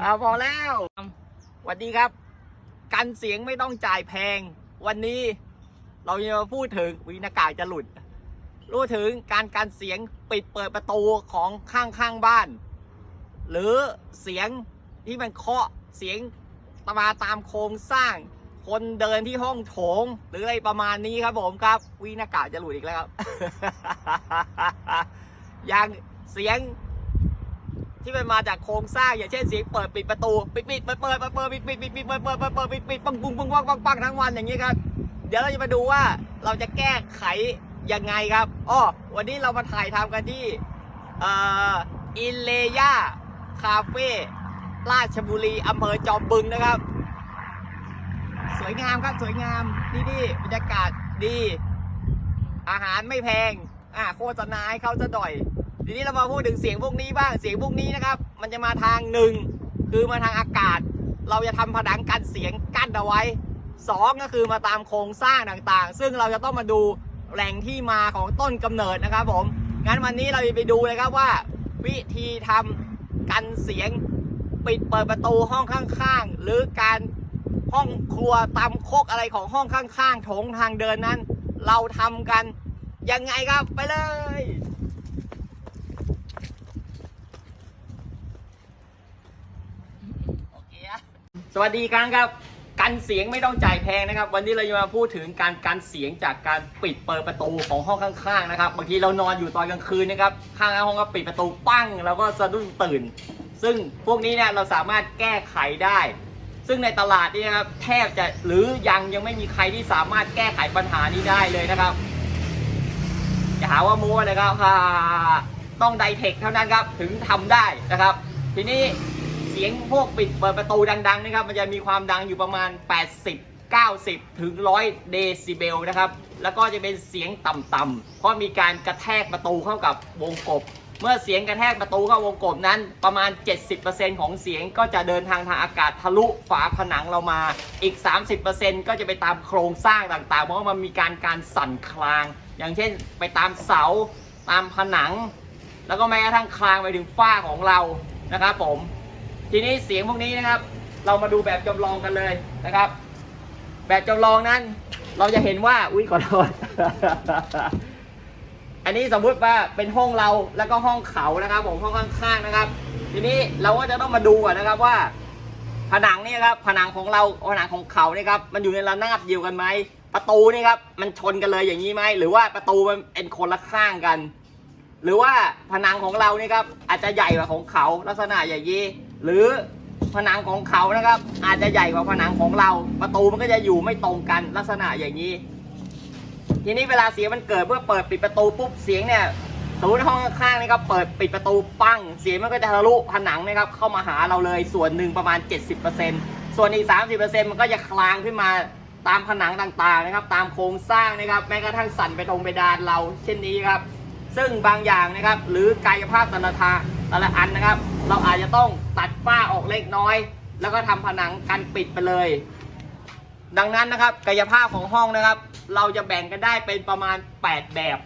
อ่าพอแล้วสวัสดีครับ กันเสียงไม่ต้องจ่ายแพง วันนี้เราจะมาพูดถึงวินากาจะหลุด รู้ถึงการกันเสียงปิดเปิดประตูของข้างข้างบ้าน หรือเสียงที่มันเคาะเสียงตมาตามโครงสร้าง คนเดินที่ห้องโถง หรืออะไรประมาณนี้ครับผมครับวินากาจะหลุดอีกแล้วครับ อย่างเสียง ที่มันมาจากโครงสร้างอย่างเช่นเสียงเปิดปิดประตูปิดปิดเปิดเปิดเปิดเปิดปิดปิดปิดปิดเปิดเปิดเปิดเปิดปิดปิดปังปุ้งปุงปังปังปังทั้งวันอย่างนี้ครับ เดี๋ยวเราจะมาดูว่าเราจะแก้ไขยังไงครับอ้อวันนี้เรามาถ่ายทำกันที่เอ่ออินเลยาคาเฟ่ราชบุรีอำเภอจอมบึงนะครับ สวยงามครับสวยงามดีดีบรรยากาศดี อาหารไม่แพงอ่าโฆษณาให้เขาจะหน่อย ทีนี้เรามาพูดถึงเสียงพวกนี้บ้างเสียงพวกนี้นะครับ มันจะมาทางหนึ่งคือมาทางอากาศ เราจะทำผนังกันเสียงกั้นเอาไว้สองก็คือมาตามโครงสร้างต่างๆ ซึ่งเราจะต้องมาดูแหล่งที่มาของต้นกำเนิดนะครับผมงั้นวันนี้เราไปดูเลยครับว่า วิธีทำกันเสียงปิดเปิดประตูห้องข้างๆ หรือการห้องครัวตำโคกอะไรของห้องข้างๆโถงทางเดินนั้น เราทำกันยังไงครับไปเลย โอเคอะ สวัสดีครั้งครับกันเสียงไม่ต้องจ่ายแพงนะครับ วันนี้เราจะมาพูดถึงการกันเสียงจากการปิดเปิดประตูของห้องข้างๆนะครับบางทีเรานอนอยู่ตอนกลางคืนนะครับข้างห้องก็ปิดประตูปั้งแล้วก็สะดุ้งตื่น ซึ่งพวกนี้เนี่ยเราสามารถแก้ไขได้ ซึ่งในตลาดนี่นะครับแทบจะหรือยังยังไม่มีใครที่สามารถแก้ไขปัญหานี้ได้เลยนะครับอย่าหาว่ามัวนะครับต้องไดเทคเท่านั้นครับถึงทำได้นะครับ ทีนี้ สียงพวกปิดเปิดประตูดังๆนะครับ มันจะมีความดังอยู่ประมาณ 80 90 ถึง 100 เดซิเบลนะครับ แล้วก็จะเป็นเสียงต่ำๆ เพราะมีการกระแทกประตูเข้ากับวงกบ เมื่อเสียงกระแทกประตูเข้าวงกบนั้นประมาณ 70%ของเสียงก็จะเดินทางทางอากาศทะลุฝาผนังเรามา อีก 30%ก็จะไปตามโครงสร้างต่างๆ เพราะมันมีการการสั่นคลาง อย่างเช่นไปตามเสา ตามผนัง แล้วก็แม้กระทั่งคลางไปถึงฝ้าของเรา นะครับผม ทีนี้เสียงพวกนี้นะครับ เรามาดูแบบจำลองกันเลยนะครับ แบบจำลองนั้น เราจะเห็นว่าอุ้ยขอโทษอันนี้สมมุติว่าเป็นห้องเราแล้วก็ห้องเขานะครับ ผมห้องข้างๆนะครับ ทีนี้เราก็จะต้องมาดูก่อนนะครับว่า ผนังนี่ครับผนังของเราผนังของเขานี่ครับมันอยู่ในระนาบเดียวกันไหมประตูนี่ครับมันชนกันเลยอย่างนี้ไหมหรือว่าประตูมันเป็นคนละข้างกัน หรือว่าผนังของเรานี่ครับอาจจะใหญ่กว่าของเขาลักษณะอย่างนี้ หรือผนังของเขานะครับ อาจจะใหญ่กว่าผนังของเรา ประตูมันก็จะอยู่ไม่ตรงกันลักษณะอย่างนี้ ทีนี้เวลาเสียงมันเกิดเพื่อเปิดปิดประตูปุ๊บเสียงเนี่ยสมมติห้องข้างๆนี่ครับเปิดปิดประตูปั้ง เสียงมันก็จะทะลุผนังนะครับเข้ามาหาเราเลยส่วนหนึ่งประมาณ 70%ส่วนอีก 30%มันก็จะคลางขึ้นมาตามผนังต่างๆนะครับ ตามโครงสร้างนะครับแม้กระทั่งสั่นไปตรงไปดานเรา เช่นนี้ครับ ซึ่งบางอย่างนะครับ หรือกายภาพแต่ละทาง แต่ละอันนะครับ เราอาจจะต้องตัดฝ้าออกเล็กน้อย แล้วก็ทำผนังกันปิดไปเลย ดังนั้นนะครับ กายภาพของห้องนะครับ เราจะแบ่งกันได้เป็นประมาณ 8 แบบ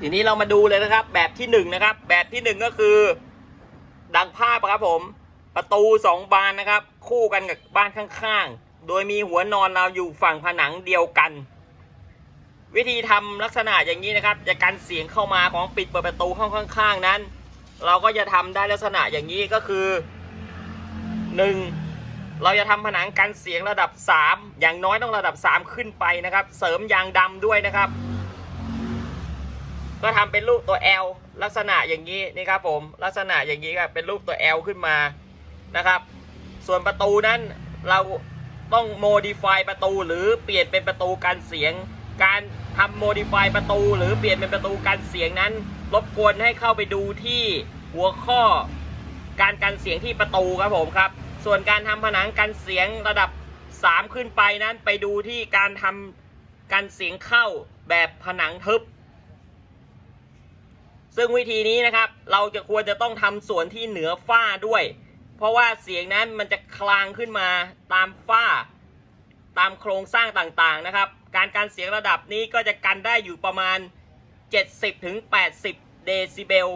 ทีนี้เรามาดูเลยนะครับ แบบที่1นงนะครับ แบบที่ 1 ก็คือ ดังภาพครับผมประตู 2 บานนะครับ คู่กันกับบ้านข้างๆ โดยมีหัวนอนเราอยู่ฝั่งผนังเดียวกัน วิธีทำลักษณะอย่างนี้นะครับจะกันเสียงเข้ามาของปิดเปิดประตูห้องข้างๆนั้น เราก็จะทำได้ลักษณะอย่างนี้ก็คือ 1. เราจะทำผนังกันเสียงระดับ 3 อย่างน้อยต้องระดับ 3 ขึ้นไปนะครับ เสริมยางดำด้วยนะครับ ก็ทำเป็นรูปตัว L ลักษณะอย่างนี้นี่ครับผมลักษณะอย่างนี้ครับเป็นรูปตัว L ขึ้นมานะครับ ส่วนประตูนั้นเราต้อง modify ประตูหรือเปลี่ยนเป็นประตูกันเสียง การทำ modify ประตู หรือเปลี่ยนเป็นประตูกันเสียงนั้น รบกวนให้เข้าไปดูที่หัวข้อการกันเสียงที่ประตูครับผมครับ ส่วนการทำผนังกันเสียงระดับ 3 ขึ้นไปนั้นไปดูที่การทำกันเสียงเข้าแบบผนังทึบ ซึ่งวิธีนี้นะครับ เราจะควรจะต้องทำส่วนที่เหนือฝ้าด้วย เพราะว่าเสียงนั้นมันจะคลางขึ้นมาตามฝ้า ตามโครงสร้างต่างๆนะครับ การกันเสียงระดับนี้ก็จะกันได้อยู่ประมาณ 70-80เดซิเบล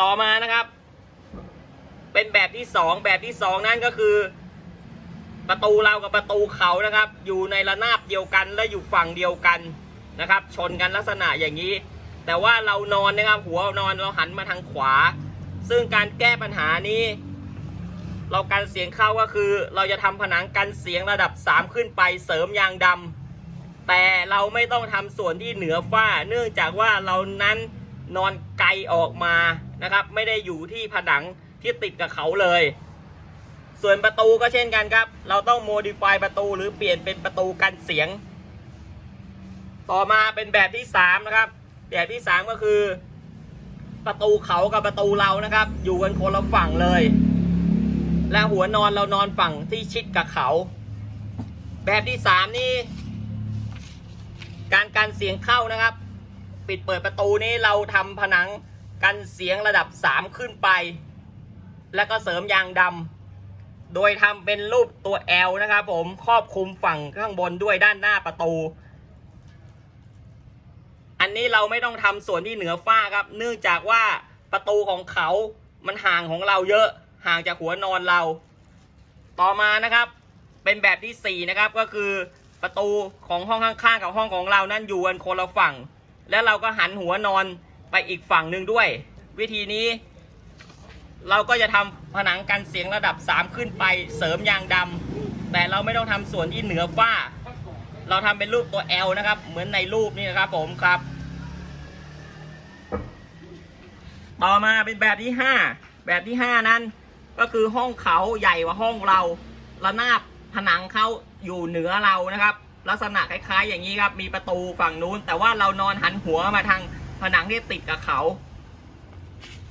ต่อมานะครับ เป็นแบบที่สองแบบที่สองนั่นก็คือ ประตูเรากับประตูเขานะครับ อยู่ในระนาบเดียวกันและอยู่ฝั่งเดียวกันนะครับ ชนกันลักษณะอย่างนี้ แต่ว่าเรานอนนะครับ หัวนอนเราหันมาทางขวา ซึ่งการแก้ปัญหานี้ เรากันเสียงเข้าก็คือ เราจะทำผนังกันเสียงระดับ 3 ขึ้นไปเสริมยางดำแต่เราไม่ต้องทำส่วนที่เหนือฝ้า เนื่องจากว่าเรานั้นนอนไกลออกมานะครับ ไม่ได้อยู่ที่ผนังที่ติดกับเขาเลย ส่วนประตูก็เช่นกันครับ เราต้องโมดิฟายประตูหรือเปลี่ยนเป็นประตูกันเสียง ต่อมาเป็นแบบที่สามนะครับ แบบที่สามก็คือ ประตูเขากับประตูเรานะครับ อยู่กันคนละฝั่งเลย และหัวนอนเรานอนฝั่งที่ชิดกับเขา แบบที่สามนี่ การกันเสียงเข้านะครับ ปิดเปิดประตูนี้เราทำผนังกันเสียงระดับสามขึ้นไป แล้วก็เสริมยางดำโดยทำเป็นรูปตัว L นะครับผมครอบคลุมฝั่งข้างบนด้วยด้านหน้าประตูอันนี้เราไม่ต้องทำส่วนที่เหนือฝ้าครับ เนื่องจากว่าประตูของเขา มันห่างของเราเยอะ ห่างจากหัวนอนเรา ต่อมานะครับ เป็นแบบที่สี่นะครับ ก็คือประตูของห้องข้างๆกับห้องของเรานั้นอยู่กันคนละฝั่ง แล้วเราก็หันหัวนอนไปอีกฝั่งหนึ่งด้วย วิธีนี้ เราก็จะทำผนังกันเสียงระดับ 3 ขึ้นไปเสริมยางดำแต่เราไม่ต้องทำส่วนที่เหนือฝ้า เราทำเป็นรูปตัว L นะครับ เหมือนในรูปนี่นะครับผมครับ ต่อมาเป็นแบบที่ 5 แบบที่ 5 นั้น ก็คือห้องเขาใหญ่กว่าห้องเราระนาบผนังเขาอยู่เหนือเรานะครับ ลักษณะคล้ายๆ อย่างนี้ครับ มีประตูฝั่งนู้น แต่ว่าเรานอนหันหัวมาทางผนังที่ติดกับเขา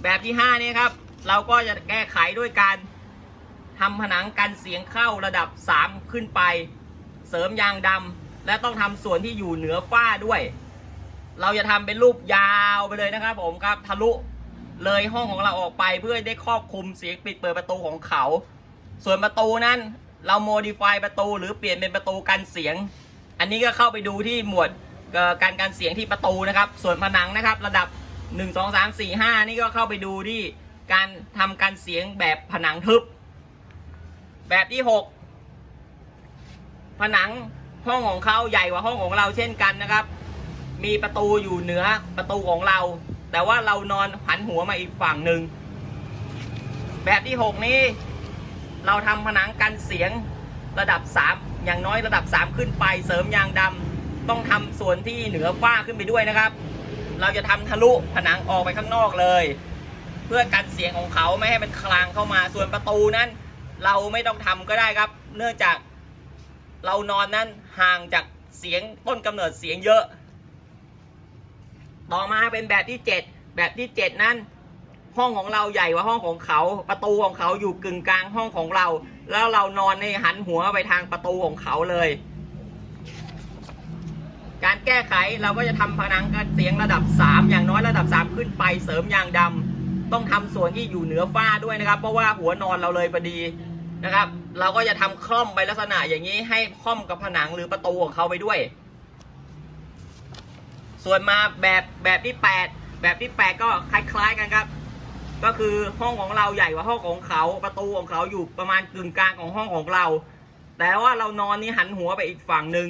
แบบที่5นี่ครับ เราก็จะแก้ไขด้วยการทำผนังกันเสียงเข้าระดับ 3 ขึ้นไป เสริมยางดำและต้องทำส่วนที่อยู่เหนือฝ้าด้วย เราจะทำเป็นรูปยาวไปเลยนะครับผมครับทะลุ เลยห้องของเราออกไปเพื่อได้ครอบคลุมเสียงปิดเปิดประตูของเขา ส่วนประตูนั้นเราโมดิฟายประตูหรือเปลี่ยนเป็นประตูกันเสียง อันนี้ก็เข้าไปดูที่หมวดการกันเสียงที่ประตูนะครับ ส่วนผนังนะครับ ระดับ 1 2 3 4 5 นี่ก็เข้าไปดูที่การทำการเสียงแบบผนังทึบ แบบที่ 6 ผนังห้องของเขาใหญ่กว่าห้องของเราเช่นกันนะครับ มีประตูอยู่เหนือประตูของเรา แต่ว่าเรานอนหันหัวมาอีกฝั่งหนึ่ง แบบที่ 6 นี้ เราทำผนังกันเสียงระดับ 3 อย่างน้อยระดับ 3 ขึ้นไปเสริมยางดำต้องทำส่วนที่เหนือฝ้าขึ้นไปด้วยนะครับ เราจะทำทะลุผนังออกไปข้างนอกเลย เพื่อกันเสียงของเขาไม่ให้มันคลางเข้ามาส่วนประตูนั้น เราไม่ต้องทำก็ได้ครับ เนื่องจากเรานอนนั้นห่างจากเสียงต้นกำเนิดเสียงเยอะ ต่อมาเป็นแบบที่ 7 แบบที่ 7 นั้น ห้องของเราใหญ่กว่าห้องของเขา ประตูของเขาอยู่กึ่งกลางห้องของเรา แล้วเรานอนในหันหัวไปทางประตูของเขาเลย การแก้ไขเราก็จะทำผนังกันเสียงระดับ 3 อย่างน้อยระดับ 3 ขึ้นไปเสริมยางดำต้องทำส่วนที่อยู่เหนือฝ้าด้วยนะครับ เพราะว่าหัวนอนเราเลยพอดีนะครับ เราก็จะทำคล่อมไปลักษณะอย่างนี้ให้คล่อมกับผนังหรือประตูของเขาไปด้วย ส่วนมาแบบแบบที่ 8 แบบที่ 8 ก็คล้าย ๆกันครับ ก็คือห้องของเราใหญ่กว่าห้องของเขาประตูของเขาอยู่ประมาณกึ่งกลางของห้องของเรา แต่ว่าเรานอนนี่หันหัวไปอีกฝั่งหนึ่ง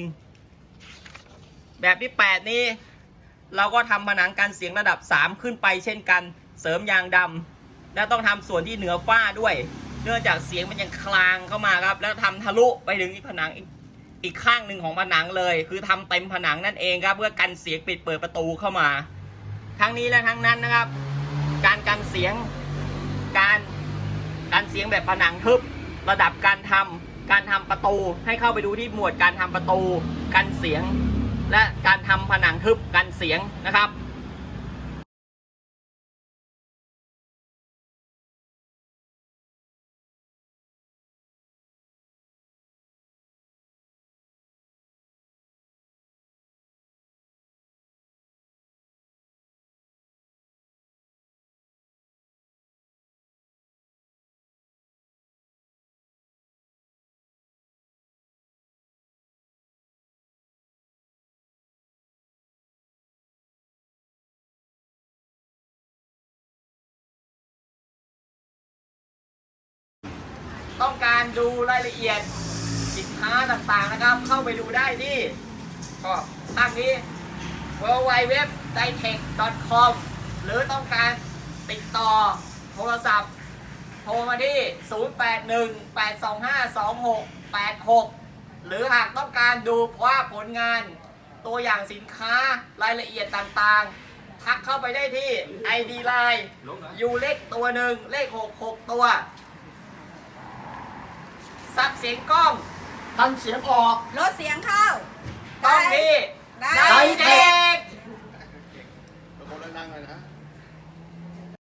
แบบที่ 8 นี้เราก็ทำผนังกันเสียงระดับ 3 ขึ้นไปเช่นกันเสริมยางดำและต้องทำส่วนที่เหนือฝ้าด้วย เนื่องจากเสียงมันยังคลางเข้ามาครับ แล้วทำทะลุไปถึงอีกผนังอีก อีกข้างหนึ่งของผนังเลย คือทำเต็มผนังนั่นเองครับเพื่อกันเสียงปิดเปิดประตูเข้ามา ทั้งนี้และทั้งนั้นนะครับ การกันเสียงการการเสียงแบบผนังทึบระดับการทำการทำประตูให้เข้าไปดูที่หมวดการทำประตู กันเสียง และการทำผนังทึบกันเสียงนะครับ ต้องการดูรายละเอียดสินค้าต่างๆนะครับ เข้าไปดูได้ที่ก็ทางนี้ w w w d i t e c h c o m หรือต้องการติดต่อโทรศัพท์ โทรมาที่ 0818252686 หรือหากต้องการดูว่าผลงานตัวอย่างสินค้ารายละเอียดต่างๆ ทักเข้าไปได้ที่ ID Line อยู่เลขตัวหนึ่งเลข 66 ตัว สับเสียงกล้องทันเสียงออก ลดเสียงเข้าต้องที่ได้ไดเทคตะโกนดังๆหน่อยนะ